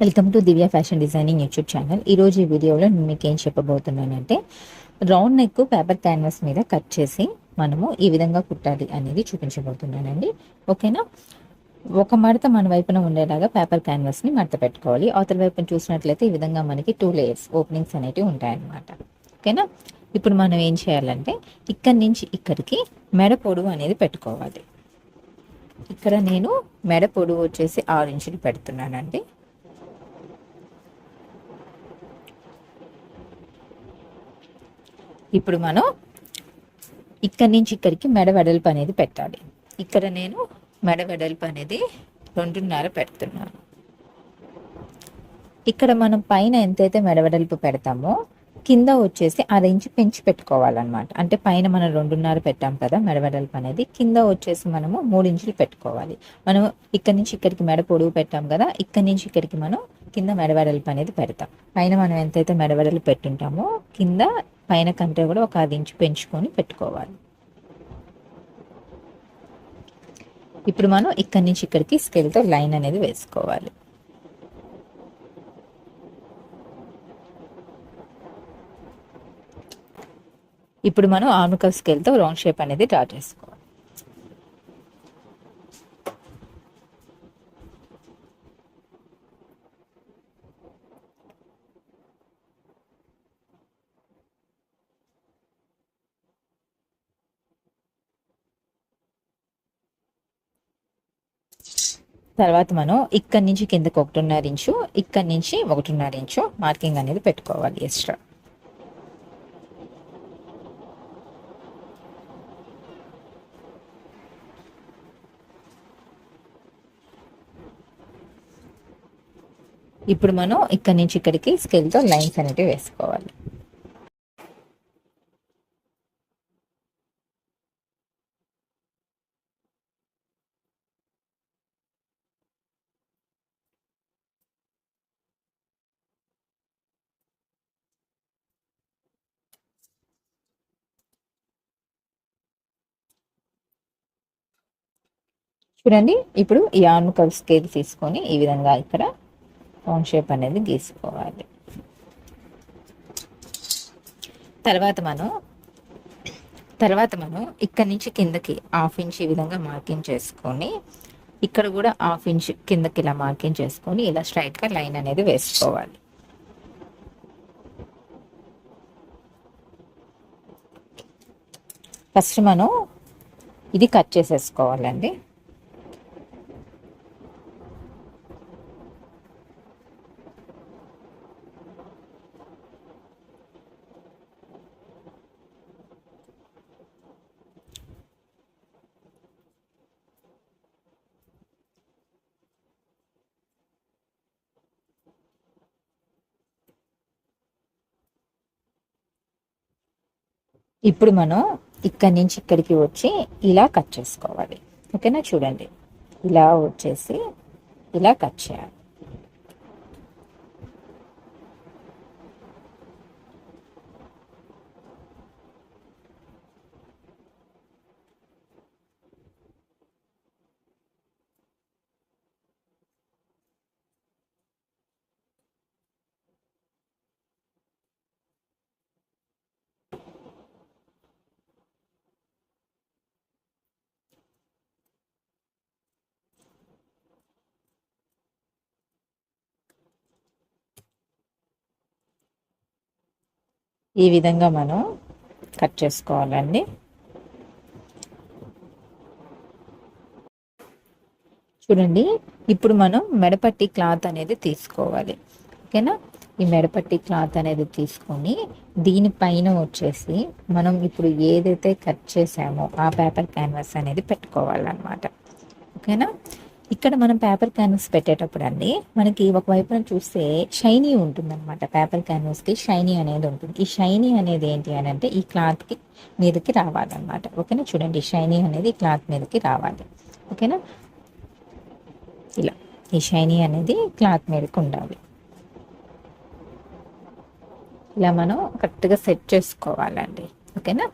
Welcome to Divya fashion designing YouTube channel. ఈరోజు ఈ వీడియోలో నేను మీకు ఏం చెప్పబోతున్నానంటే రౌండ్ నెక్ పేపర్ క్యాన్వాస్ మీద కట్ చేసి మనము ఈ విధంగా కుట్టాలి అనేది చూపించబోతున్నానండి. ఓకేనా? ఒక మడత మన వైపున ఉండేలాగా పేపర్ క్యాన్వాస్ని మడత పెట్టుకోవాలి. అవతల వైపున చూసినట్లయితే ఈ విధంగా మనకి టూ లేయర్స్ ఓపెనింగ్స్ అనేటివి ఉంటాయన్నమాట. ఓకేనా? ఇప్పుడు మనం ఏం చేయాలంటే ఇక్కడి నుంచి ఇక్కడికి మెడ పొడవు అనేది పెట్టుకోవాలి. ఇక్కడ నేను మెడ పొడవు వచ్చేసి ఆరు ఇంచులు పెడుతున్నానండి. ఇప్పుడు మనం ఇక్కడి నుంచి ఇక్కడికి మెడ వెడల్పు అనేది పెట్టాలి. ఇక్కడ నేను మెడ వెడల్పు అనేది రెండున్నర పెడుతున్నాను. ఇక్కడ మనం పైన ఎంతైతే మెడ వెడల్పు పెడతామో కింద వచ్చేసి అర ఇంచు పెంచి పెట్టుకోవాలన్నమాట. అంటే పైన మనం రెండున్నర పెట్టాం కదా మెడ వెడల్పు అనేది కింద వచ్చేసి మనము మూడు ఇంచులు పెట్టుకోవాలి. మనం ఇక్కడి నుంచి ఇక్కడికి మెడ పొడుగు పెట్టాం కదా ఇక్కడి నుంచి ఇక్కడికి మనం కింద మెడ వెడల్పు అనేది పెడతాం. పైన మనం ఎంతైతే మెడ వెడల్పు పెట్టుంటామో కింద పైన కంటే కూడా ఒక అది ఇంచు పెంచుకొని పెట్టుకోవాలి. ఇప్పుడు మనం ఇక్కడి నుంచి ఇక్కడికి స్కేల్తో లైన్ అనేది వేసుకోవాలి. ఇప్పుడు మనం ఆర్మికల్ స్కేల్తో రౌండ్ షేప్ అనేది డ్రా చేసుకోవాలి. తర్వాత మనం ఇక్కడి నుంచి కిందకి ఒకటిన్నర ఇంచు ఇక్కడి నుంచి ఒకటిన్నర ఇంచు మార్కింగ్ అనేది పెట్టుకోవాలి ఎక్స్ట్రా ఇప్పుడు మనం ఇక్కడి నుంచి ఇక్కడికి స్కేల్తో లైన్స్ అనేవి వేసుకోవాలి. చూడండి ఇప్పుడు ఈ ఆర్మ్ కవ్ స్కేల్ తీసుకొని ఈ విధంగా ఇక్కడ రౌండ్ షేప్ అనేది గీసుకోవాలి. తర్వాత మనం తర్వాత మనం ఇక్కడ నుంచి కిందకి హాఫ్ ఇంచ్ ఈ విధంగా మార్కింగ్ చేసుకొని ఇక్కడ కూడా హాఫ్ ఇంచ్ కిందకి ఇలా మార్కింగ్ చేసుకొని ఇలా స్ట్రైట్గా లైన్ అనేది వేసుకోవాలి. ఫస్ట్ మనం ఇది కట్ చేసేసుకోవాలండి. ఇప్పుడు మనం ఇక్కడి నుంచి ఇక్కడికి వచ్చి ఇలా కట్ చేసుకోవాలి. ఓకేనా? చూడండి. ఇలా వచ్చేసి ఇలా కట్ చేయాలి. ఈ విధంగా మనం కట్ చేసుకోవాలండి. చూడండి ఇప్పుడు మనం మెడపట్టి క్లాత్ అనేది తీసుకోవాలి. ఓకేనా? ఈ మెడపట్టి క్లాత్ అనేది తీసుకొని దీనిపైన వచ్చేసి మనం ఇప్పుడు ఏదైతే కట్ చేసామో ఆ పేపర్ క్యాన్వాస్ అనేది పెట్టుకోవాలన్నమాట. ఓకేనా? ఇక్కడ మనం పేపర్ క్యాన్వస్ పెట్టేటప్పుడు అండి మనకి ఒకవైపున చూస్తే షైనీ ఉంటుంది అనమాట పేపర్ క్యాన్వాస్కి షైనీ అనేది ఉంటుంది. ఈ షైనీ అనేది ఏంటి అని అంటే ఈ క్లాత్కి మీదకి రావాలన్నమాట. ఓకేనా? చూడండి షైనీ అనేది ఈ క్లాత్ మీదకి రావాలి. ఓకేనా? ఇలా ఈ షైనీ అనేది క్లాత్ మీదకి ఉండాలి. ఇలా మనం కరెక్ట్గా సెట్ చేసుకోవాలండి. ఓకేనా?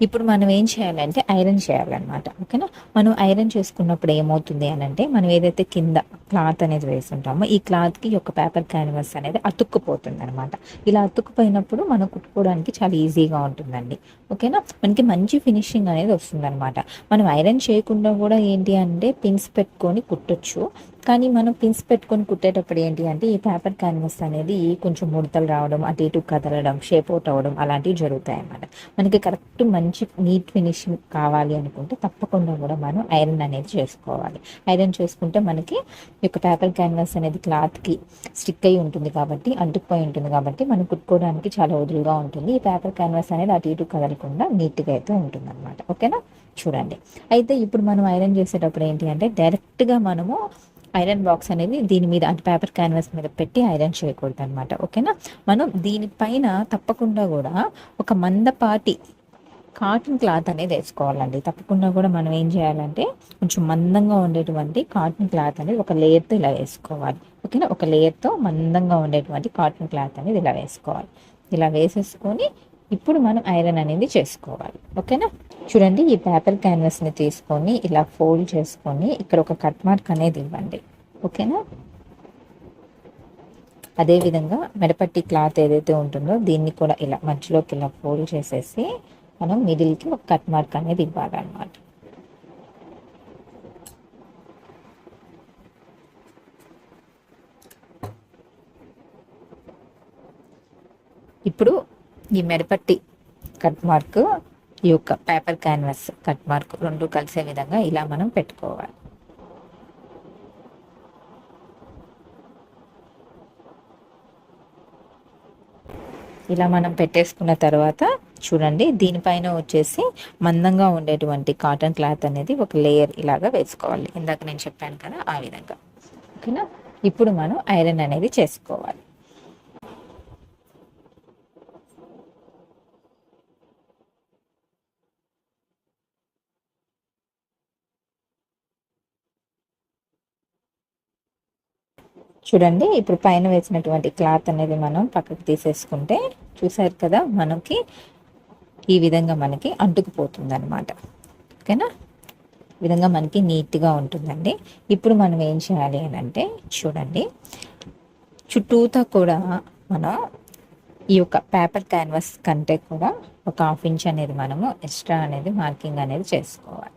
ఇప్పుడు మనం ఏం చేయాలంటే ఐరన్ చేయాలన్నమాట. ఓకేనా? మనం ఐరన్ చేసుకున్నప్పుడు ఏమవుతుంది అని అంటే మనం ఏదైతే కింద క్లాత్ అనేది వేసుంటామో ఈ క్లాత్కి ఒక పేపర్ క్యాన్వాస్ అనేది అతుక్కుపోతుంది అనమాట ఇలా అతుక్కుపోయినప్పుడు మనం కుట్టుకోవడానికి చాలా ఈజీగా ఉంటుందండి. ఓకేనా? మనకి మంచి ఫినిషింగ్ అనేది వస్తుంది అనమాట మనం ఐరన్ చేయకుండా కూడా ఏంటి అంటే పిన్స్ పెట్టుకొని కుట్టొచ్చు. కానీ మనం పిన్స్ పెట్టుకొని కుట్టేటప్పుడు ఏంటి అంటే ఈ పేపర్ క్యాన్వాస్ అనేది కొంచెం ముడతలు రావడం అటు ఇటు కదలడం షేప్ అవుట్ అవ్వడం అలాంటివి జరుగుతాయి అన్నమాట మనకి కరెక్ట్ మంచి నీట్ ఫినిషింగ్ కావాలి అనుకుంటే తప్పకుండా కూడా మనం ఐరన్ అనేది చేసుకోవాలి. ఐరన్ చేసుకుంటే మనకి ఈ యొక్క పేపర్ క్యాన్వాస్ అనేది క్లాత్కి స్టిక్ అయి ఉంటుంది కాబట్టి అంటుకుపోయి ఉంటుంది కాబట్టి మనం కుట్టుకోవడానికి చాలా వదులుగా ఉంటుంది. ఈ పేపర్ క్యాన్వాస్ అనేది అటు ఇటు కదలకుండా నీట్గా అయితే ఉంటుంది అనమాట ఓకేనా చూడండి. అయితే ఇప్పుడు మనం ఐరన్ చేసేటప్పుడు ఏంటి అంటే డైరెక్ట్గా మనము ఐరన్ బాక్స్ అనేది దీని మీద అంటే పేపర్ క్యాన్వాస్ మీద పెట్టి ఐరన్ చేయకూడదు అనమాట ఓకేనా? మనం దీనిపైన తప్పకుండా కూడా ఒక మందపాటి కాటన్ క్లాత్ అనేది వేసుకోవాలండి. తప్పకుండా కూడా మనం ఏం చేయాలంటే కొంచెం మందంగా ఉండేటువంటి కాటన్ క్లాత్ అనేది ఒక లేయర్తో ఇలా వేసుకోవాలి ఓకేనా? ఒక లేయర్తో మందంగా ఉండేటువంటి కాటన్ క్లాత్ అనేది ఇలా వేసుకోవాలి. ఇలా వేసేసుకొని ఇప్పుడు మనం ఐరన్ అనేది చేసుకోవాలి. ఓకేనా? చూడండి ఈ పేపర్ క్యాన్వాస్ని తీసుకొని ఇలా ఫోల్డ్ చేసుకొని ఇక్కడ ఒక కట్ మార్క్ అనేది ఇవ్వండి. ఓకేనా? అదేవిధంగా మెడపట్టి క్లాత్ ఏదైతే ఉంటుందో దీన్ని కూడా ఇలా మధ్యలోకి ఇలా ఫోల్డ్ చేసేసి మనం మిడిల్కి ఒక కట్ మార్క్ అనేది ఇవ్వాలన్నమాట. ఇప్పుడు ఈ మెడపట్టి కట్ మార్క్ ఈ యొక్క పేపర్ క్యాన్వాస్ కట్ మార్క్ రెండు కలిసే విధంగా ఇలా మనం పెట్టుకోవాలి. ఇలా మనం పెట్టేసుకున్న తర్వాత చూడండి దీనిపైన వచ్చేసి మందంగా ఉండేటువంటి కాటన్ క్లాత్ అనేది ఒక లేయర్ ఇలాగా వేసుకోవాలి. ఇందాక నేను చెప్పాను కదా ఆ విధంగా. ఓకేనా? ఇప్పుడు మనం ఐరన్ అనేది చేసుకోవాలి. చూడండి ఇప్పుడు పైన వేసినటువంటి క్లాత్ అనేది మనం పక్కకు తీసేసుకుంటే చూసారు కదా మనకి ఈ విధంగా మనకి అంటుకుపోతుంది అనమాట ఓకేనా? ఈ విధంగా మనకి నీట్గా ఉంటుందండి. ఇప్పుడు మనం ఏం చేయాలి అని అంటే చూడండి. చుట్టూతా కూడా మనం ఈ యొక్క పేపర్ క్యాన్వాస్ కంటే కూడా ఒక హాఫ్ ఇంచ్ అనేది మనము ఎక్స్ట్రా అనేది మార్కింగ్ అనేది చేసుకోవాలి.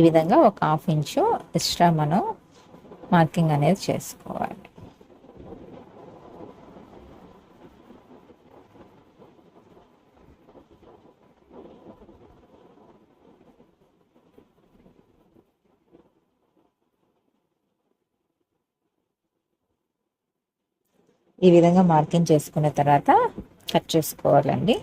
ఈ విధంగా ఒక హాఫ్ ఇంచు ఎక్స్ట్రా మనం మార్కింగ్ అనేది చేసుకోవాలి. ఈ విధంగా మార్కింగ్ చేసుకున్న తర్వాత కట్ చేసుకోవాలండి.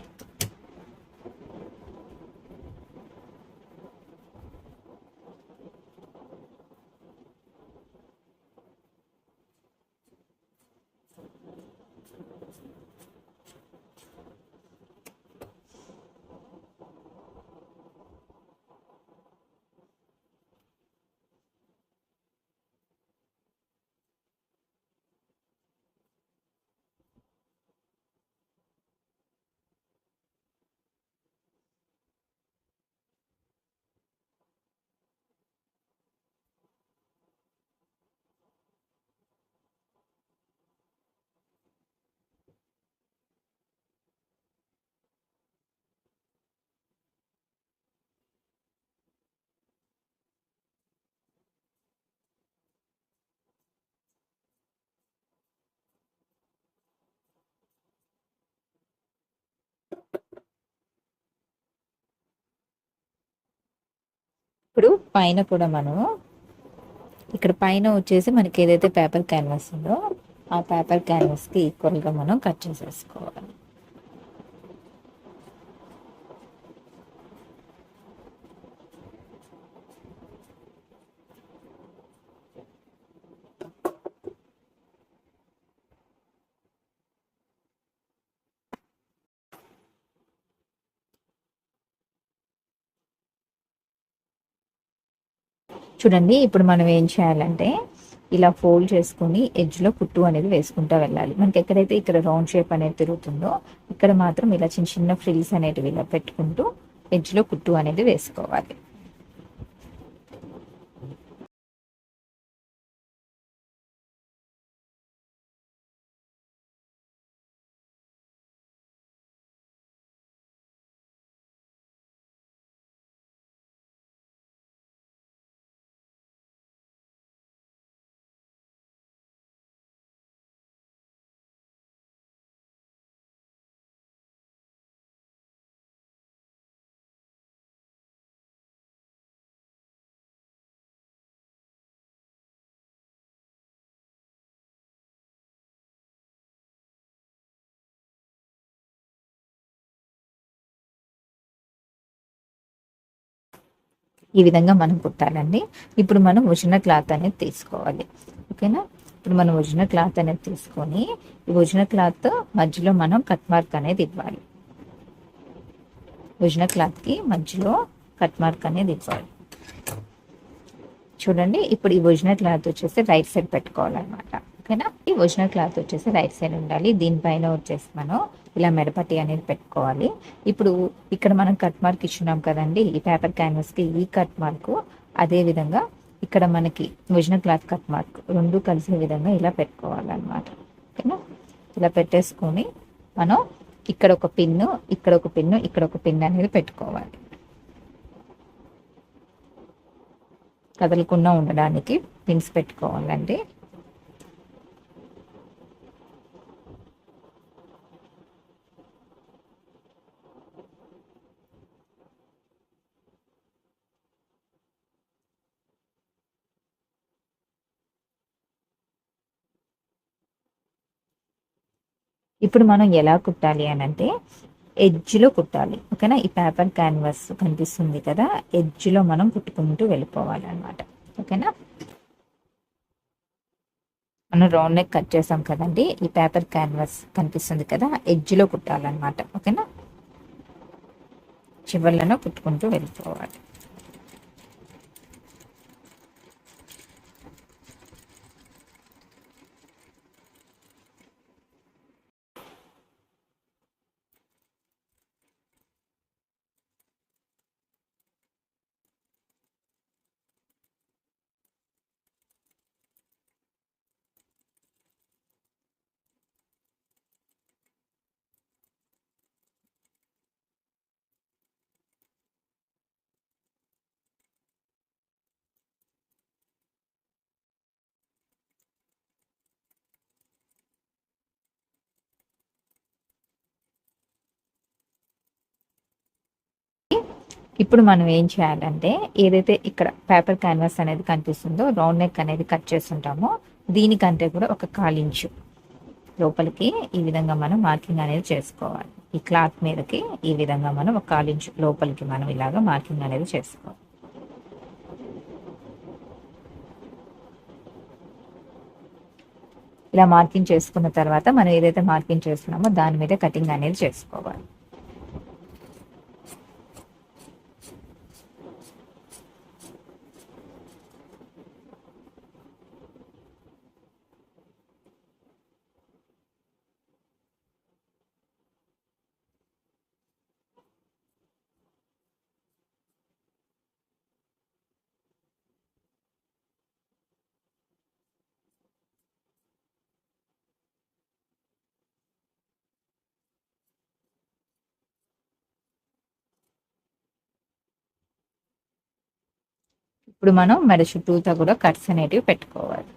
ఇప్పుడు పైన కూడా మనము ఇక్కడ పైన వచ్చేసి మనకి ఏదైతే పేపర్ క్యాన్వాస్ ఉందో ఆ పేపర్ క్యాన్వాస్కి ఈక్వల్గా మనం కట్ చేసేసుకోవాలి. చూడండి ఇప్పుడు మనం ఏం చేయాలంటే ఇలా ఫోల్డ్ చేసుకుని ఎడ్జ్లో కుట్టు అనేది వేసుకుంటూ వెళ్ళాలి. మనకి ఎక్కడైతే ఇక్కడ రౌండ్ షేప్ అనేది తిరుగుతుందో ఇక్కడ మాత్రం ఇలా చిన్న చిన్న ఫ్రిల్స్ అనేటివి ఇలా పెట్టుకుంటూ ఎడ్జ్లో కుట్టు అనేది వేసుకోవాలి. ఈ విధంగా మనం కుట్టాలండి. ఇప్పుడు మనం ఉజిన క్లాత్ అనేది తీసుకోవాలి. ఓకేనా? ఇప్పుడు మనం ఉజిన క్లాత్ అనేది తీసుకొని ఈ ఉజిన క్లాత్ మధ్యలో మనం కట్ మార్క్ అనేది ఇవ్వాలి. ఉజిన క్లాత్కి మధ్యలో కట్ మార్క్ అనేది ఇవ్వాలి. చూడండి ఇప్పుడు ఈ ఒరిజినల్ క్లాత్ వచ్చేసి రైట్ సైడ్ పెట్టుకోవాలన్నమాట. ఓకేనా ఈ ఒరిజినల్ క్లాత్ వచ్చేసి రైట్ సైడ్ ఉండాలి. దీనిపైన వచ్చేసి మనం ఇలా మెడపట్టి అనేది పెట్టుకోవాలి. ఇప్పుడు ఇక్కడ మనం కట్ మార్క్ ఇచ్చున్నాం కదండి ఈ పేపర్ క్యాన్వాస్కి ఈ కట్ మార్కు అదే విధంగా ఇక్కడ మనకి ఒరిజినల్ క్లాత్ కట్ మార్క్ రెండు కలిసే విధంగా ఇలా పెట్టుకోవాలన్నమాట. ఓకేనా? ఇలా పెట్టేసుకొని మనం ఇక్కడ ఒక పిన్ను ఇక్కడ ఒక పిన్ను ఇక్కడ ఒక పిన్ అనేది పెట్టుకోవాలి. కదలకుండా ఉండడానికి పిన్స్ పెట్టుకోవాలండి. ఇప్పుడు మనం ఎలా కుట్టాలి అని అంటే ఎడ్జ్లో కుట్టాలి. ఓకేనా? ఈ పేపర్ క్యాన్వాస్ కనిపిస్తుంది కదా? ఎడ్జ్లో మనం కుట్టుకుంటూ వెళ్ళిపోవాలన్నమాట. ఓకేనా? మనం రౌండ్ నెక్ కట్ చేసాం కదండి. ఈ పేపర్ క్యాన్వాస్ కనిపిస్తుంది కదా? ఎడ్జ్లో కుట్టాలన్నమాట. ఓకేనా? చివర్లను కుట్టుకుంటూ వెళ్ళిపోవాలి. ఇప్పుడు మనం ఏం చేయాలంటే ఏదైతే ఇక్కడ పేపర్ క్యాన్వాస్ అనేది కనిపిస్తుందో రౌండ్ నెక్ అనేది కట్ చేస్తుంటామో దీనికంటే కూడా ఒక కాలించు. లోపలికి ఈ విధంగా మనం మార్కింగ్ అనేది చేసుకోవాలి. ఈ క్లాత్ మీదకి ఈ విధంగా మనం ఒక కాలించు లోపలికి మనం ఇలాగ మార్కింగ్ అనేది చేసుకోవాలి. ఇలా మార్కింగ్ చేసుకున్న తర్వాత మనం ఏదైతే మార్కింగ్ చేస్తున్నామో దాని మీద కటింగ్ అనేది చేసుకోవాలి. ఇప్పుడు మనం మెడ చుట్టూతో కూడా కట్స్ అనేటివి పెట్టుకోవాలి.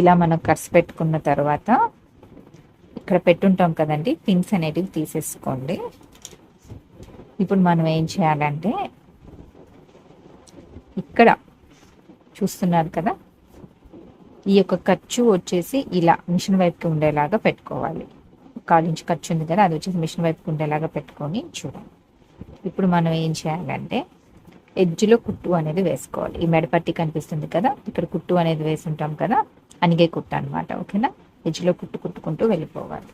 ఇలా మనం కట్స్ పెట్టుకున్న తర్వాత ఇక్కడ పెట్టుంటాం కదండి పిన్స్ అనేటివి తీసేసుకోండి. ఇప్పుడు మనం ఏం చేయాలంటే ఇక్కడ చూస్తున్నారు కదా ఈ యొక్క ఖర్చు వచ్చేసి ఇలా మిషన్ వైపుకి ఉండేలాగా పెట్టుకోవాలి. కాలించి ఖర్చు ఉంది కదా అది వచ్చేసి మిషన్ వైపుకి ఉండేలాగా పెట్టుకొని చూడండి. ఇప్పుడు మనం ఏం చేయాలంటే ఎడ్జ్లో కుట్టు అనేది వేసుకోవాలి. ఈ మెడపట్టి కనిపిస్తుంది కదా ఇక్కడ కుట్టు అనేది వేసి ఉంటాం కదా అనిగే కుట్ట అనమాట ఓకేనా? ఎడ్జ్లో కుట్టు కుట్టుకుంటూ వెళ్ళిపోవాలి.